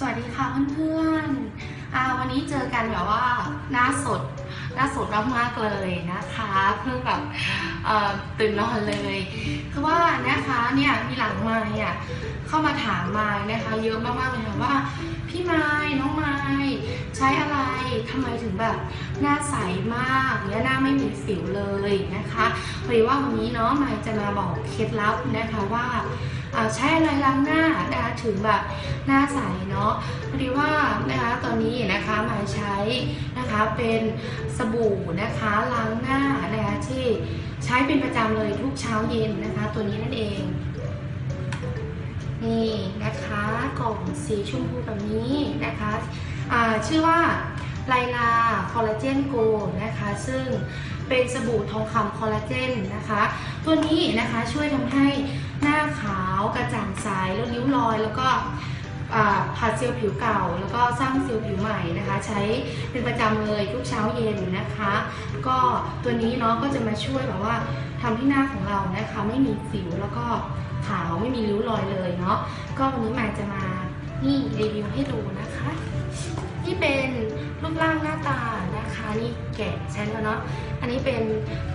สวัสดีค่ะเพื่อนๆวันนี้เจอกันแบบว่าหน้าสดหน้าสดมากๆเลยนะคะเพิ่งแบบตื่นนอนเลยคือว่านะคะเนี่ยมีหลังไม้อะเข้ามาถามม้นะคะเยอะมากๆเลยค่ะว่าพี่ไม้น้องไม้ใช้อะไรทำไมถึงแบบหน้าใสมากเนี่ยหน้าไม่มีสิวเลยนะคะพอดีว่าวันนี้เนาะไม้จะมาบอกเคล็ดลับนะคะว่า ใช้อะไรล้างหน้านะคะถึงแบบหน้าใสเนาะพอดีว่านะคะตอนนี้นะคะมาใช้นะคะเป็นสบู่นะคะล้างหน้านะคะที่ใช้เป็นประจำเลยทุกเช้าเย็นนะคะ ตัวนี้นั่นเองนี่นะคะกล่องสีชมพูแบบนี้นะคะชื่อว่าไลลา คอลลาเจนโกนะคะ ซึ่งเป็นสบู่ทองคำคอลลาเจนนะคะ ตัวนี้นะคะช่วยทำให้หน้าขาวกระจ่างใสลดริ้วรอย แล้วก็อ่าผัดเซลล์ผิวเก่า แล้วก็สร้างเซลล์ผิวใหม่นะคะ ใช้เป็นประจำเลยทุกเช้าเย็นนะคะ ก็ตัวนี้เนาะก็จะมาช่วยแบบว่าทำให้หน้าของเรานะคะ ไม่มีสิวแล้วก็ขาวไม่มีริ้วรอยเลยเนาะก็วันนี้มาจะมานี่รีวิวให้ดูนะคะนี่เป็นรูปร่างหน้าตาะนี่แกะใช้แล้วเนาะ อันนี้เป็น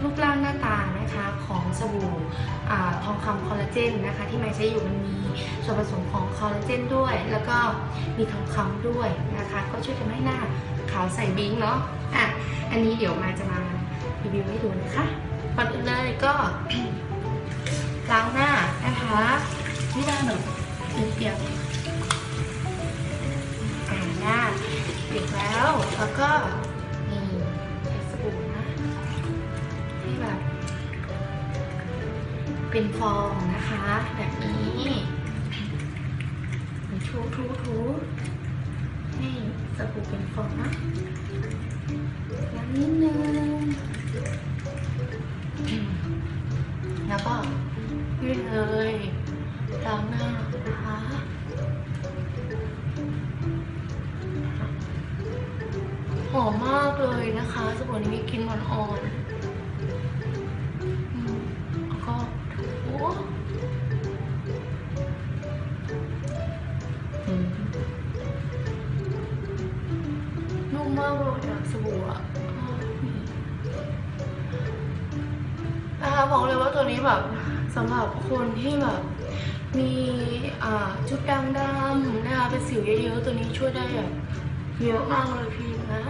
รูปร่างหน้าตานะคะของสบู่ทองคำคอลลาเจนนะคะ ที่ไม่ใช้อยู่มันมีส่วนผสมของคอลลาเจนด้วย แล้วก็มีทองคำด้วยนะคะ ก็ช่วยทำให้หน้าขาวใสบิ้งเนาะ อะ อันนี้เดี๋ยวมาจะมารีวิวให้ดูนะคะก่อนอื่นเลยก็ล้างหน้านะคะนี่หนึ่งนิดเดียวอ่าหน้าเด็กแล้วแล้วก็ เป็นฟองนะคะ แบบนี้ทูทูทูนี่สบู่เป็นฟองนะล้างนิดนึงแล้วก็ยื่นเลยล้างหน้านะคะหอมมากเลยนะคะ สบู่นี้มีกลิ่นอ่อนๆ นะคะบอกเลยว่าตัวนี้แบบสำหรับคนที่แบบมีจุดด่างดำนะคะเป็นสิวเยอะๆตัวนี้ช่วยได้แบบเยอะมากเลยพี่นะ